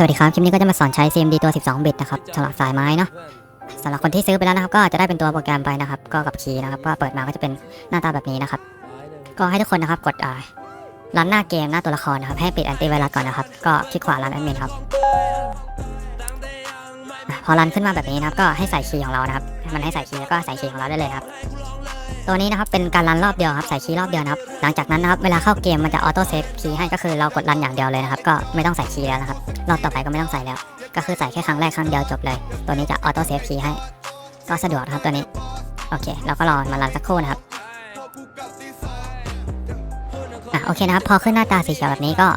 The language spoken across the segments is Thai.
สวัสดีครับคลิปนี้ก็จะมาสอนใช้ CMD ตัว 12 บิตนะครับสำหรับสายไม้เนาะสำหรับคนที่ซื้อไปแล้วนะครับ ก็จะได้เป็นตัวโปรแกรมไปนะครับ ก็กับคีย์นะครับก็เปิดมาก็จะเป็นหน้าตาแบบนี้นะครับ ก็ให้ทุกคนนะครับกดอ่ารันหน้าเกมหน้าตัวละครนะครับ ให้ปิดแอนตี้ไวรัสก่อนนะครับ ก็คลิกขวารันแอดมินครับพอรันขึ้นมาแบบนี้นะครับ ก็ให้ใส่คีย์ของเรานะครับ มันให้ใส่คีย์แล้วก็ใส่คีย์ของเราได้เลยครับ ตัวนี้นะครับเป็นการรันรอบเดียวครับใส่คีย์รอบเดียวนะครับหลังจากนั้นนะครับเวลาเข้าเกมมันจะออโต้เซฟคีย์ให้ก็คือเรากดรันอย่างเดียวเลยนะครับก็ไม่ต้องใส่คีย์แล้วนะครับรอบต่อไปก็ไม่ต้องใส่แล้ว ก็คือใส่แค่ครั้งแรกครั้งเดียวจบเลย ตัวนี้จะออโต้เซฟคีย์ให้ ก็สะดวกนะครับตัวนี้โอเคเราก็รอมารันสักครู่นะครับอะโอเคนะครับพอขึ้นหน้าตาสีเขียวแบบนี้ก็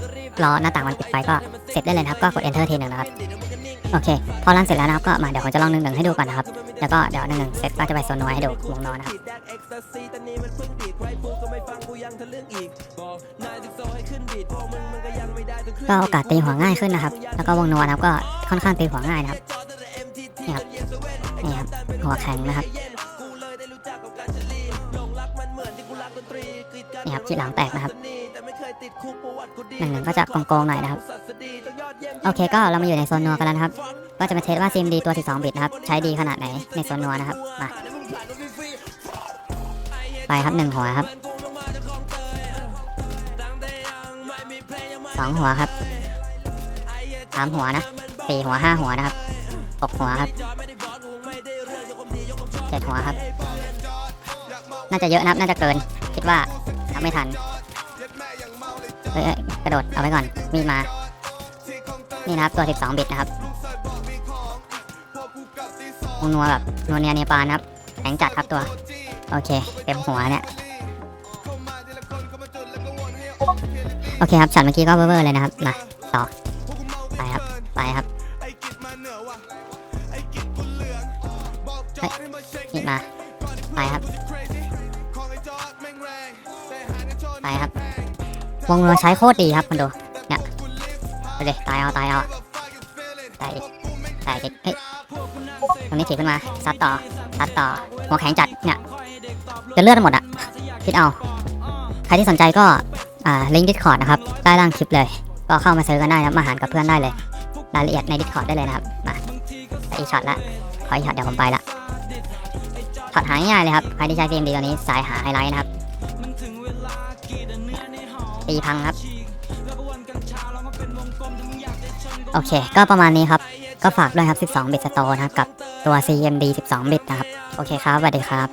รอหน้าต่างมันปิดไปก็เสร็จได้เลยนะครับก็กด enter ทีหนึ่งนะครับ โอเค พอรันเสร็จแล้วนะครับก็มาเดี๋ยวผมจะลองหนึ่งหนึ่งให้ดูก่อนนะครับ แล้วก็เดี๋ยวหนึ่งหนึ่งเสร็จก็จะไปโซนนัวให้ดูวงนอนนะครับก็โอกาสตีหัวง่ายขึ้นนะครับ แล้วก็วงนัวนะครับก็ค่อนข้างตีหัวง่ายนะครับนี่ครับนี่ครับหัวแข็งนะครับนี่ครับที่หลังแตกนะครับหนึ่งหนึ่งก็จะโกงๆหน่อยนะครับ โอเคก็เรามาอยู่ในโซนนัวกันแล้วนะครับ ก็จะมาเทสว่า CMD ตัว 12 บิตนะครับ ใช้ดีขนาดไหนในโซนนัวนะครับ มา ไปครับหนึ่งหัวครับสองหัวครับสามหัวนะสี่หัวห้าหัวนะครับหกหัวครับเจ็ดหัวครับ น่าจะเยอะนะครับ น่าจะเกิน คิดว่าทำไม่ทันเอ้ยกระโดดเอาไว้ก่อน มีมา นี่นะครับตัว 12 บิตนะครับวงนัวแบบนัวเนียเนปาลนะครับแข็งจัดครับตัว โอเคเต็มหัวเนี่ย โอเคครับช็อตเมื่อกี้ก็เวอร์ๆเลยนะครับมาต่อไปครับ ไปครับนี่มา ไปครับ ไปครับ วงเราใช้โคตรดีครับคุณดู เนี่ยไปเลยตายเอาตายเอาตายอีกตายอีกเฮ้ยตรงนี้ถีบขึ้นมาซัดต่อซัดต่อหัวแข็งจัดเนี่ยจะเลือดหมดอะคิดเอา ใครที่สนใจก็อ่าลิงก์ดิสคอร์ดนะครับใต้ล่างคลิปเลย ก็เข้ามาซื้อกันได้นะมาหารกับเพื่อนได้เลย รายละเอียดในดิสคอร์ดได้เลยนะครับมาอีช็อตละขออีช็อตเดี๋ยวผมไปละช็อตหาง่ายเลยครับใครที่ใช้ CMD ตัวนี้สายหาไฮไลท์นะครับตีพังครับ โอเค ก็ประมาณนี้ครับ ก็ฝากด้วยครับ 12บิตสโตร์นะครับ กับตัว CMD 12บิตนะครับ โอเคครับสวัสดีครับ